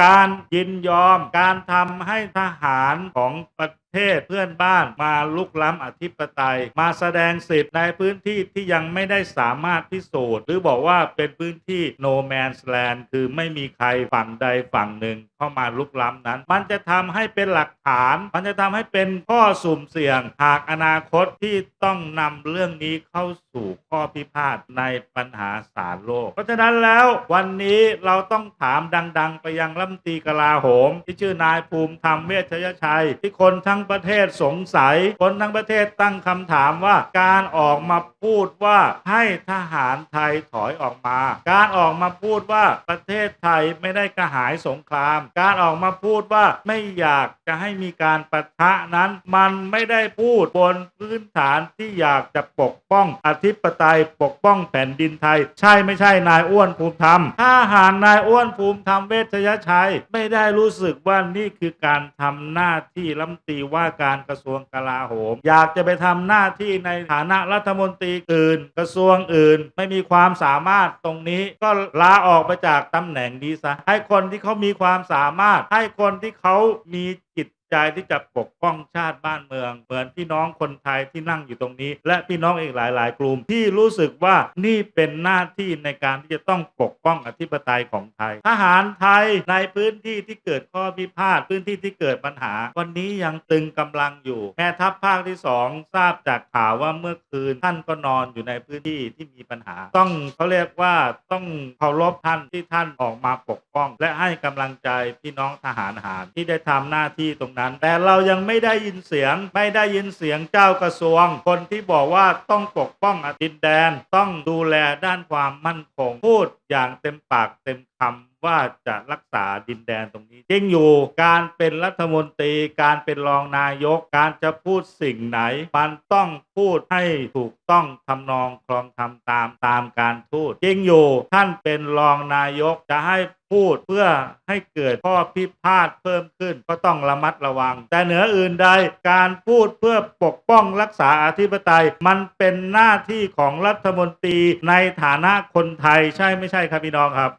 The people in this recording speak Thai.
การยินยอมการทำให้ทหารของประ เทศเพื่อนบ้านมาลุกล้ำอธิปไตย มาแสดงสิทธิ์ในพื้นที่ที่ยังไม่ได้สามารถพิสูจน์ หรือบอกว่าเป็นพื้นที่ no man's land คือไม่มีใครฝั่งใดฝั่งหนึ่งเข้ามาลุกล้ำนั้น มันจะทำให้เป็นหลักฐาน มันจะทำให้เป็นข้อสุ่มเสี่ยง หากอนาคตที่ต้องนำเรื่องนี้เข้าสู่ข้อพิพาทในปัญหาศาลโลก เพราะฉะนั้นแล้ววันนี้เราต้องถามดัง ๆ ไปยังรัฐมนตรีกลาโหม ที่ชื่อนายภูมิธรรมเวชยชัย ที่คนทั้งประเทศสงสัย คนทั้งประเทศตั้งคำถามว่า การออกมาพูดว่าให้ทหารไทยถอยออกมา การออกมาพูดว่าประเทศไทยไม่ได้กระหายสงคราม การออกมาพูดว่าไม่อยากจะให้มีการประทะนั้น มันไม่ได้พูดบนพื้นฐานที่อยากจะปกป้องอธิปไตยปกป้องแผ่นดินไทย ใช่ไม่ใช่นายอ้วนภูมิธรรม ถ้าหากนายอ้วนภูมิธรรมเวชยชัย ไม่ได้รู้สึกว่านี่คือการทำหน้าที่รัฐมตีว่าการกระทรวงกลาโหม อยากจะไปทำหน้าที่ในฐานะรัฐมนตรีอื่น กระทรวงอื่น ไม่มีความสามารถตรงนี้ก็ลาออกไปจากตำแหน่งนี้ซะให้คนที่เขามีความสามารถให้คนที่เขามีจิต ใจที่จะปกป้องชาติบ้านเมือง เหมือนพี่น้องคนไทยที่นั่งอยู่ตรงนี้ และพี่น้องอีกหลาย ๆ กลุ่มที่รู้สึกว่านี่เป็นหน้าที่ในการที่จะต้องปกป้องอธิปไตยของไทย ทหารไทยในพื้นที่ที่เกิดข้อพิพาทพื้นที่ที่เกิดปัญหา วันนี้ยังตึงกำลังอยู่แม่ทัพภาคที่สองทราบจากข่าวว่าเมื่อคืนท่านก็นอนอยู่ในพื้นที่ที่มีปัญหา ต้องเขาเรียกว่าต้องเคารพท่านที่ท่านออกมาปกป้อง และให้กำลังใจพี่น้องทหารหารที่ได้ทำหน้าที่ตรงนั้นแต่เรายังไม่ได้ยินเสียง ไม่ได้ยินเสียงเจ้ากระทรวง คนที่บอกว่าต้องปกป้องอดินแดน ต้องดูแลด้านความมั่นคงพูดอย่างเต็มปากเต็มคำ ว่าจะรักษาดินแดนตรงนี้จริงอยู่การเป็นรัฐมนตรี การเป็นรองนายก การจะพูดสิ่งไหน มันต้องพูดให้ถูกต้องทำนองคลองทำตามตามการพูดจริงอยู่ท่านเป็นรองนายกจะให้พูดเพื่อให้เกิดข้อพิพาทเพิ่มขึ้นก็ต้องระมัดระวัง แต่เหนืออื่นใดการพูดเพื่อปกป้องรักษาอธิปไตย มันเป็นหน้าที่ของรัฐมนตรีในฐานะคนไทยใช่ไม่ใช่ครับพี่น้องครับ